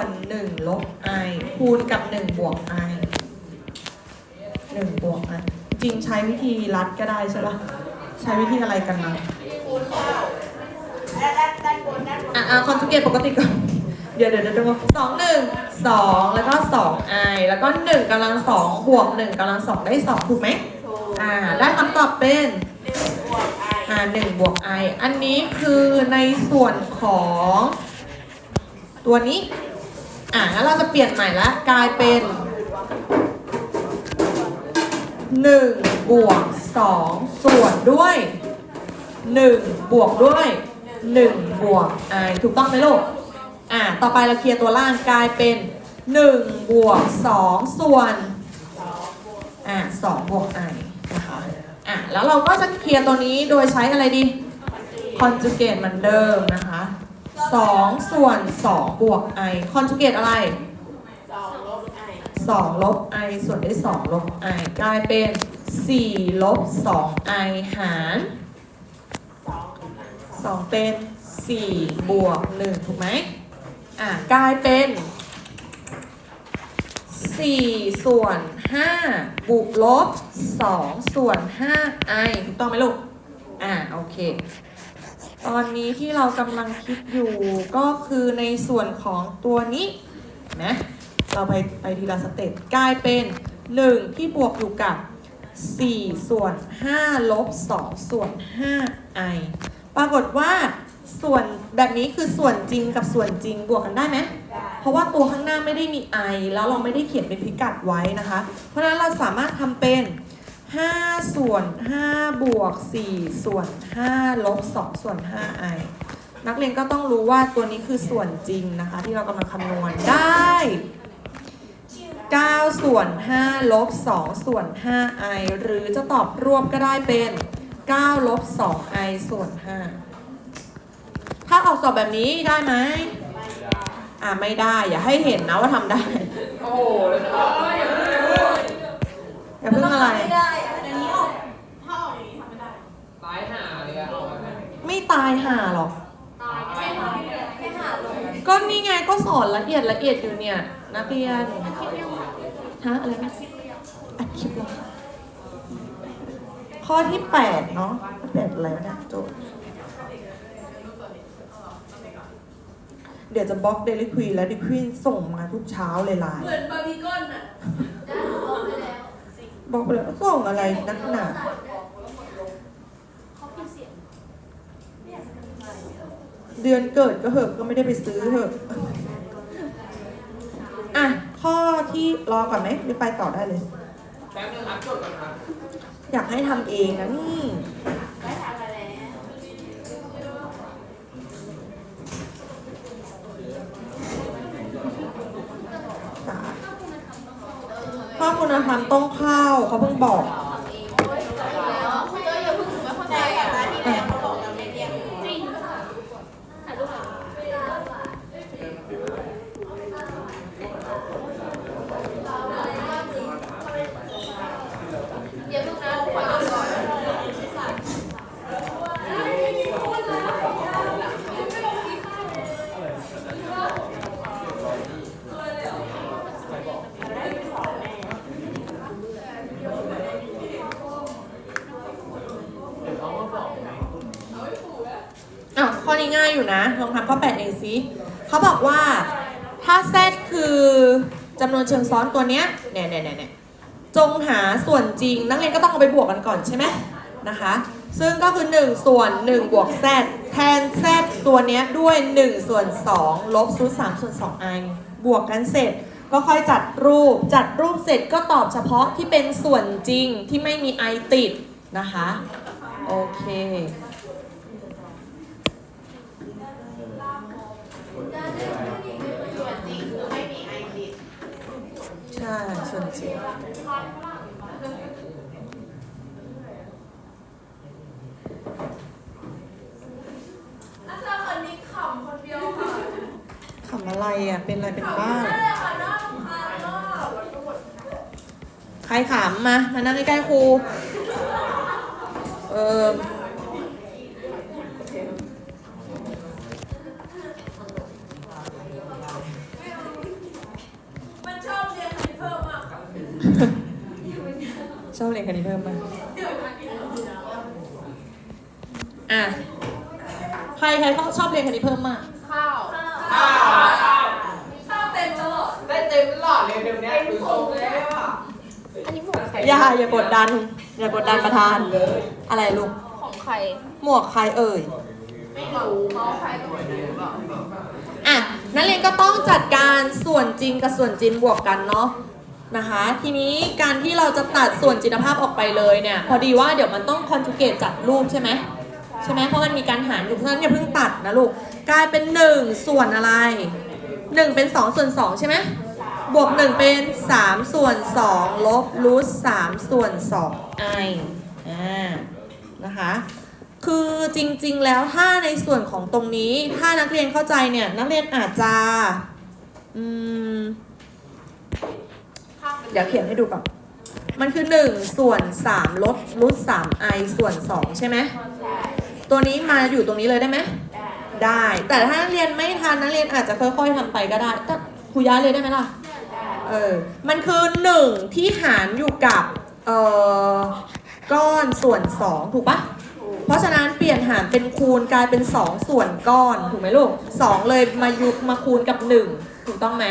วนหนึ่งลบ i คูณกับหนึ่งบวก i หนึ่งบวก i จริงใช้วิธีรัดก็ได้ใช่ปะใช้วิธีอะไรกันนะคูณเข้าด้านด้านด้านบนด้านบนอะคอนจูเกตปกติก่อนเดี๋ยวเดี๋ยวเดี๋ยวเดี๋ยวสองหนึ่งสองแล้วก็สอง i แล้วก็หนึ่งกำลังสองบวกหนึ่งกำลังสองได้สองถูกไหมถูกอ่าได้คำตอบเป็นหนึ่งบวกไออ่าหนึ่งบวก i อันนี้คือในส่วนของตัวนี้ อ่างั้นเราจะเปลี่ยนใหม่ละกลายเป็นหนึ่งบวกสองส่วนด้วยหนึ่งบวกด้วยหนึ่งบวก i ถูกต้องไหมลูกอ่าต่อไปเราเคลียร์ตัวล่างกลายเป็นหนึ่งบวกสองส่วนอะสองบวก i นะคะอะแล้วเราก็จะเคลียร์ตัวนี้โดยใช้อะไรดีคอนจูเกตเหมือนเดิมนะคะ สองส่วนสองบวก i คอนจูเกตอะไรสองลบไอสองลบ i ส่วนด้วยสองลบ i กลายเป็นสี่ลบสอง i หารสองเป็นสี่บวกหนึ่งถูกไหมอะกลายเป็นสี่ส่วนห้าบวกลบสองส่วนห้า i ถูกต้องไหมลูก อ่าโอเค ตอนนี้ที่เรากำลังคิดอยู่ก็คือในส่วนของตัวนี้นะเราไปไปทีละสเต็ปกลายเป็น 1 ที่บวกอยู่กับ 4 ส่วน 5 ลบ 2 ส่วน 5 i ปรากฏว่าส่วนแบบนี้คือส่วนจริงกับส่วนจริงบวกกันได้ไหมได้เพราะว่าตัวข้างหน้าไม่ได้มี i แล้วเราไม่ได้เขียนเป็นพิกัดไว้นะคะ เพราะฉะนั้นเราสามารถทำเป็น 5 ส่วน 5 บวก 4 ส่วน 5 ลบ 2 ส่วน 5 i นักเรียนก็ต้องรู้ว่าตัวนี้คือส่วนจริงนะคะ ที่เรากำลังคำนวณได้ 9 ส่วน 5 ลบ 2 ส่วน 5 i หรือจะตอบรวบก็ได้เป็น 9 ลบ 2 i ส่วน 5 ถ้าออกสอบแบบนี้ได้ไหมอ่าไม่ได้ อย่าให้เห็นนะว่าทำได้ โอ้โหายห่าหรอก ตายแค่ทำแค่หาลงก็นี่ไงก็สอนละเอียดละเอียดอยู่เนี่ยนักเรียนฮะอะไรนะอัดคลิปเหรอข้อที่แปดเนาะแปดอะไรวะเนี่ยโจทย์เดี๋ยวจะบล็อกเดลิควีแล้วดิควีนส่งมาทุกเช้าเลยไลน์เหมือนบาร์บีคอนอะบล็อกไปแล้วส่งอะไรนักหนา เดือนเกิดก็เหอะก็ไม่ได้ไปซื้อเหอะอะข้อที่รอก่อนไหมหรือไปต่อได้เลย แป๊บนึงครับจดก่อนครับอยากให้ทำเองนะนี่ได้ทำอะไรแล้วข้อคุณธรรมต้องเข้าเขาเพิ่งบอก คุณเจ้าอย่าเพิ่งถึงไม่เข้าใจอะตอนที่แล้วเขาบอกเราไม่เรียกจริง เดี๋ยวลูกนะขอดูก่อน อะข้ อยู่นะ ลองทำข้อแปดเองสิเขาบอกว่าถ้า z คือจำนวนเชิงซ้อนตัวเนี้ยเนี่ยเนี่ยเนี่ยเนี่ยจงหาส่วนจริง นักเรียนก็ต้องเอาไปบวกกันก่อนใช่ไหมนะคะ ซึ่งก็คือ 1 ส่วน 1 บวก z แทน z ตัวเนี้ยด้วย 1 ส่วน 2 ลบรูท3ส่วน2 i บวกกันเสร็จก็ค่อยจัดรูป จัดรูปเสร็จก็ตอบเฉพาะที่เป็นส่วนจริงที่ไม่มี i ติดนะคะ โอเค ส่วนจริงคือไม่มีไอติด ใช่ส่วนจริงอาจารย์คนนี้ขำคนเดียวค่ะขำอะไรอะ เป็นอะไรเป็นบ้านั่นแหละค่ะน่ารำคาญมากใครขำมา มานั่งใกล้ๆครู เออ ชอบเรียนคณิตเพิ่มมากอะใครใครเขาชอบเรียนคณิตเพิ่มมากข้าวข้าวข้าวข้าวเต็มตลอดได้เต็มตลอดเลยเดี๋ยวนี้ดูทรงแล้วอะอันนี้หมวกใครอย่าอย่ากดดัน อย่ากดดันประธานเลยอะไรลูก ของใคร หมวกใครเอ่ย ไม่รู้เขาใครก็ไม่รู้หรอกอะนักเรียนก็ต้องจัดการส่วนจริงกับส่วนจินบวกกันเนาะ นะคะ ทีนี้การที่เราจะตัดส่วนจินภาพออกไปเลยเนี่ย พอดีว่าเดี๋ยวมันต้องคอนจูเกตจัดรูปใช่ไหมใช่ไหมเพราะมันมีการหารอยู่เพราะฉะนั้นอย่าเพิ่งตัดนะลูกกลายเป็น1ส่วนอะไร1เป็น2ส่วน2ใช่ไหมบวก1เป็น3ส่วน2ลบรูท3ส่วน2 i อ่านะคะคือจริงๆแล้วถ้าในส่วนของตรงนี้ถ้านักเรียนเข้าใจเนี่ยนักเรียนอาจจะอืม เดี๋ยวเขียนให้ดูก่อน มันคือ 1 ส่วน 3 ลดรูท3 i ส่วน 2 ใช่ไหม ตัวนี้มาอยู่ตรงนี้เลยได้ไหม ได้ แต่ถ้านักเรียนไม่ทันนักเรียนอาจจะค่อยๆทำไปก็ได้ก็ครูย้ายเลยได้ไหมล่ะ เออ มันคือ 1 ที่หารอยู่กับ เอ่อ ก้อนส่วน 2 ถูกปะเพราะฉะนั้นเปลี่ยนหารเป็นคูณกลายเป็น 2 ส่วนก้อนถูกไหมลูก 2 เลยมายุมาคูณกับ 1 ถูกต้องไหม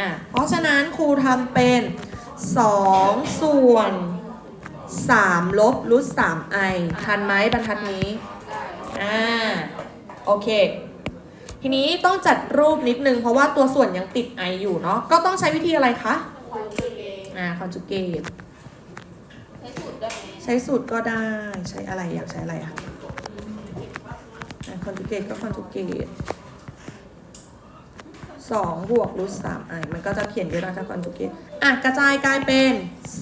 อะเพราะฉะนั้นครูทำเป็น 2 ส่วน 3 ลบรูท3 i ทันไหมบรรทัดนี้ อ่า โอเค ทีนี้ต้องจัดรูปนิดนึง เพราะว่าตัวส่วนยังติด i อยู่เนาะ ก็ต้องใช้วิธีอะไรคะของตัวเองอ่า คอนจูเกตใช้สูตรได้ไหมใช้สูตรก็ได้ ใช้อะไรอยากใช้อะไรอะคอนจูเกตก็คอนจูเกต สองบวกรูทสามไอมันก็จะเขียนเยอะนะถ้าคอนจูเกตอะกระจายกลายเป็น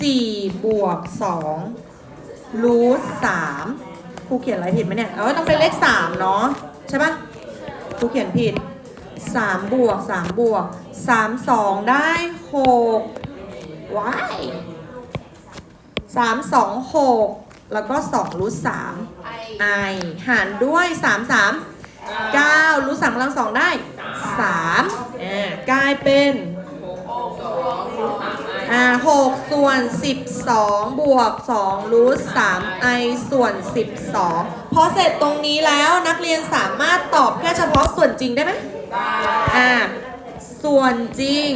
สี่บวกสองรูทสามครูเขียนอะไรผิดไหมเนี่ยเออต้องเป็นเลขสามเนาะใช่ปะครูเขียนผิดสามบวกสามบวกสามสองได้หกว้ายสามสองหกแล้วก็สองรูทสามไอหารด้วยสา มสามเก้ารูทสามกำลังสองได้สามอ่ากลายเป็นอ่าหกส่วนสิบสองบวกสองรูทสามไอส่วนสิบสองพอเสร็จตรงนี้แล้วนักเรียนสามารถตอบแค่เฉพาะส่วนจริงได้ไหมอ่าส่วนจริง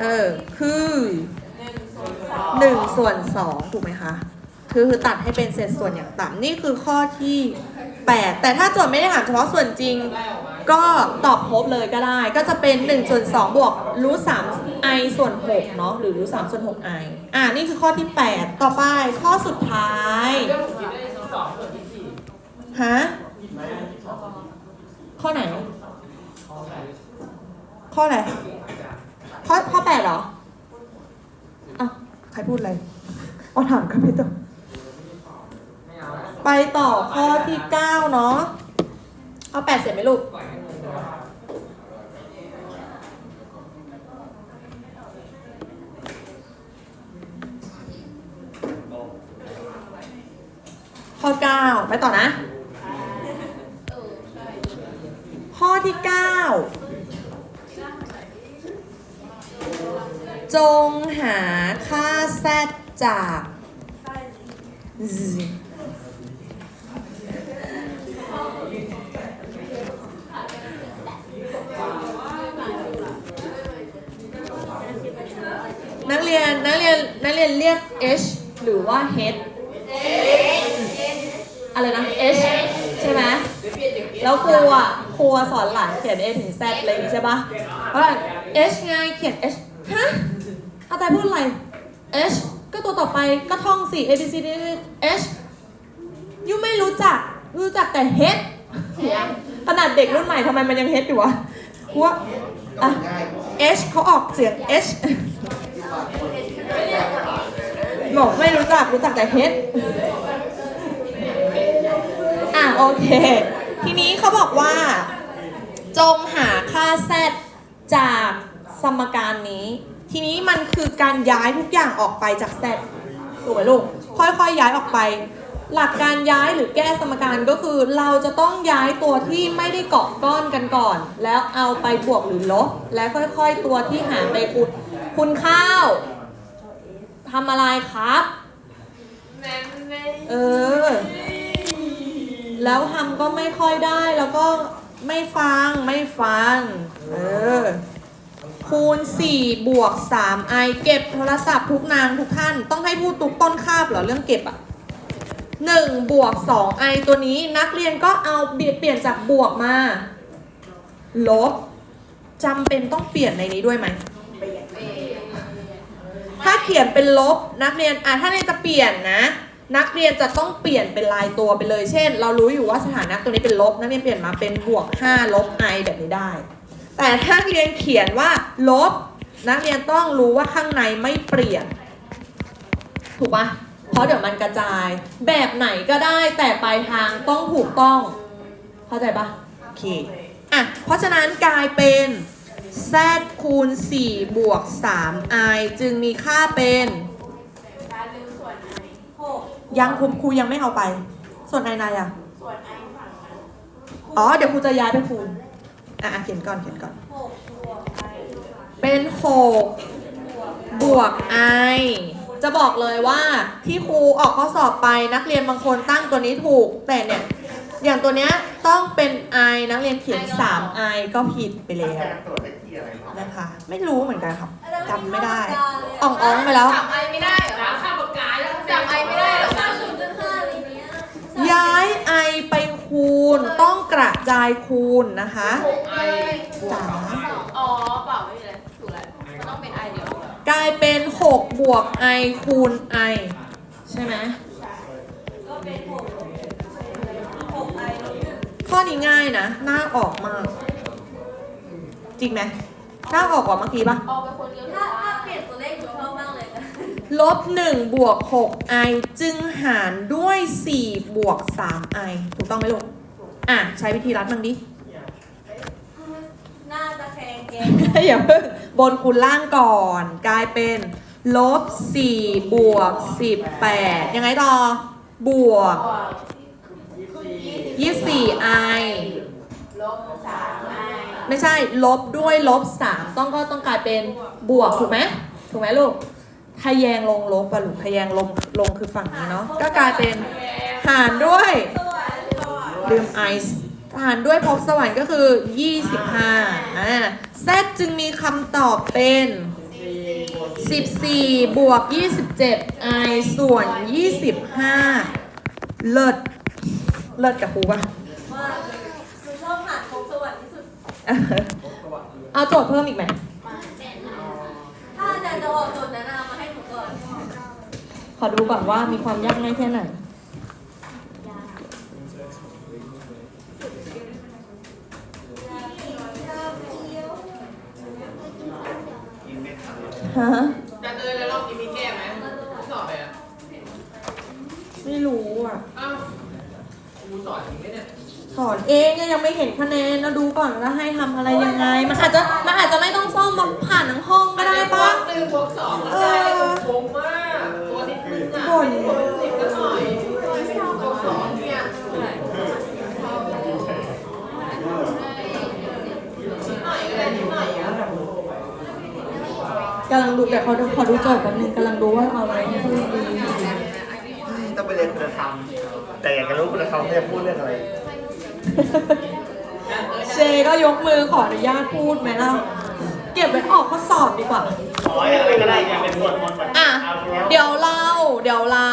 เออ คือหนึ่งส่วนสองถูกไหมคะคือคือตัดให้เป็นเศษส่วนอย่างต่ำนี่คือข้อที่ 8 แต่ถ้าโจทย์ไม่ได้ถามเฉพาะส่วนจริง ก็ตอบครบเลยก็ได้ ก็จะเป็น1ส่วน2บวกรูท3 i ส่วน6เนาะหรือรูท3ส่วน6 i อ่านี่คือข้อที่ 8 ต่อไปข้อสุดท้ายฮะข้อไหน ข้ออะไรข้อข้อแปดเหรออะใครพูดอะไรเอถามกันไปต่อไม่อาแล้ว ไปต่อข้อที่9เนาะเอาแปดเสร็จไหมลูกปล่อยให้งงเลยข้อ9ไปต่อนะเออใช่ข้อที่9จงหาค่า z จาก z เรียนนักเรียนนักเรียนเรียก h หรือว่า h อะไรนะ h ใช่ไหมเดี๋ยวเปลี่ยนอย่างนี้แล้วครูอะครูอะสอนหลานเขียน A ถึง Z อะไรอย่างงี้ใช่ปะเพราะว่า H ไงเขียน H ฮะอาตายพูดอะไร H ก็ตัวต่อไปก็ท่องสิ A B C D E H ยูไม่รู้จักรู้จักแต่ H ขนาดเด็กรุ่นใหม่ทำไมมันยัง H อยู่วะครูว่าอะ H เขาออกเสียง H บอกไม่รู้จักรู้จักแต่ H อะโอเค ทีนี้เขาบอกว่า จงหาค่าแซดจากสมการนี้ ทีนี้มันคือการย้ายทุกอย่างออกไปจาก z ถูกไหมลูก ค่อยๆย้ายออกไป หลักการย้ายหรือแก้สมการก็คือ เราจะต้องย้ายตัวที่ไม่ได้เกาะก้อนกันก่อน แล้วเอาไปบวกหรือลบ แล้วค่อยๆตัวที่หารไปคูณคูณข้าวทำอะไรครับแม่แม่เออ แล้วทำก็ไม่ค่อยได้แล้วก็ไม่ฟังไม่ฟัง เออ คูณ 4 บวก 3 i เก็บโทรศัพท์ทุกนางทุกท่าน ต้องให้พูดตุกต้นคาบเหรอ เรื่องเก็บอะ 1บวก 2 i ตัวนี้นักเรียนก็เอาเปลี่ยนจากบวกมา ลบจำเป็นต้องเปลี่ยนในนี้ด้วยไหม ถ้าเขียนเป็นลบนักเรียนอะถ้าเรียนจะเปลี่ยนนะ นักเรียนจะต้องเปลี่ยนเป็นลายตัวไปเลย เช่น เรารู้อยู่ว่าสถานะตัวนี้เป็นลบ นักเรียนเปลี่ยนมาเป็นบวก 5 ลบ i แบบนี้ได้ แต่ถ้าเรียนเขียนว่าลบ นักเรียนต้องรู้ว่าข้างในไม่เปลี่ยน ถูกปะ เพราะเดี๋ยวมันกระจายแบบไหนก็ได้แต่ปลายทางต้องถูกต้อง เข้าใจปะโอเคอะเพราะฉะนั้นกลายเป็น z คูณ 4 บวก 3i จึงมีค่าเป็นการลืมส่วนไอหกยังครูครูยังไม่เอาไป ส่วนไอในอะส่วนไอฝั่งนั้นอ๋อ เดี๋ยวครูจะย้ายไปคูณอะอะเขียนก่อนเขียนก่อนหกบวกไอเป็น 6 บวก i จะบอกเลยว่าที่ครูออกข้อสอบไปนักเรียนบางคนตั้งตัวนี้ถูก แต่เนี่ย อย่างตัวเนี้ยต้องเป็น i นักเรียนเขียน 3i ก็ผิดไปแล้วนะคะ ไม่รู้เหมือนกันครับจำไม่ได้อ่องอ้องไปแล้ว จับไอไม่ได้เหรอร้านข้าวปากกาแล้วจับไอไม่ได้เหรอศูนย์จุดห้าอะไรเนี้ยย้าย i ไปคูณต้องกระจายคูณนะคะ หกไอ จ๋า กลายเป็น 6 บวก i คูณ i ใช่ไหมก็เป็นหกหกไอลบหนึ่งข้อนี้ง่ายนะ หน้าออกมาก จริงไหมหน้าออกกว่าเมื่อกี้ปะออกไปคนเดียวถ้าถ้าเปลี่ยนตัวเลขหนูชอบมากเลยนะลบ1บวก 6i จึงหารด้วย 4 บวก 3i ถูกต้องไหมลูก อะ ใช้วิธีรัดมั่งดิ หน้าตะแคงแกงอย่าเพิ่ง บนคูณล่างก่อน กลายเป็นลบ4บวก18 ยังไงต่อบวก 24i ลบสามไอไม่ใช่ลบด้วยลบ3ต้องก็ต้องกลายเป็นบวกถูกไหมถูกไหมลูกทะแยงลงลบอะลูกทะแยงลงลงคือฝั่งนี้เนาะก็กลายเป็นหารด้วยลืมไอซ์ หารด้วยพบสวรรค์ก็คือ 25อ่า z จึงมีคำตอบเป็น 14 บวก 27 i ส่วน 25 เลิศ เลิศกับครูปะว่าหนูชอบหาดคงสวรรค์ที่สุดเอาโจทย์เพิ่มอีกไหม ถ้าอาจารย์จะออกโจทย์แนะนำมาให้หนูก่อน ขอดูก่อนว่ามีความยากง่ายแค่ไหน ฮะจะเดินแล้วรอบนี้มีแก้ไหมสอบไปอะไม่รู้อะ อ้าวครูสอนจริงไหมเนี่ยสอนเองเนี่ยยังไม่เห็นคะแนนเราดูก่อนว่าให้ทำอะไรยังไง มันอาจจะมันอาจจะไม่ต้องซ่อมมาผ่านทั้งห้องก็ได้ปะหนึ่งบวกสองมันได้โค้งมาก ตัวนิดนึงอะบ่น ตัวเป็นสิบก็หน่อยบวกสองเนี่ยนิดหน่อยก็ได้นิดหน่อยอะ กำลังดูแต่ขอดูขอดูโจทย์แป๊บนึงกำลังดูว่าเอาอะไรให้พูดดีต้องไปเรียนคุณธรรมแต่อยากจะรู้คุณธรรมจะพูดเรื่องอะไรเจก็ยกมือขออนุญาตพูดไหมล่ะ เก็บไว้ออกข้อสอบดีกว่า ขออะไรก็ได้อยากเป็นสวดมนต์แบบอะ เดี๋ยวเราเดี๋ยวเรา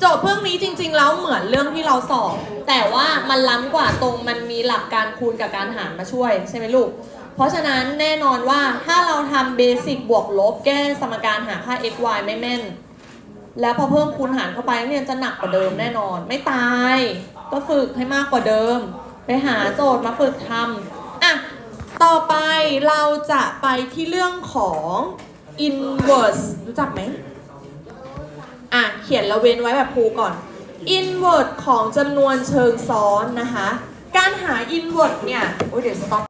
โจทย์เพิ่งนี้จริง ๆ แล้วเหมือนเรื่องที่เราสอบ แต่ว่ามันล้ำกว่าตรงมันมีหลักการคูณกับการหารมาช่วยใช่ไหมลูกเพ ราะฉะนั้นแน่นอนว่าถ้าเราทำเบสิกบวกลบแก้สมการหาค่า x y ไม่แม่น แล้วพอเพิ่มคูณหารเข้าไปนักเรียนจะหนักกว่าเดิมแน่นอน ไม่ตาย ก็ฝึกให้มากกว่าเดิม ไปหาโจทย์มาฝึกทำอะต่อไปเราจะไปที่เรื่องของ inverse รู้จักไหมอะ เขียนละเว้นไว้แบบครูก่อน inverse ของจำนวนเชิงซ้อนนะคะ การหา inverse เนี่ย โอ้ยเดี๋ยว stop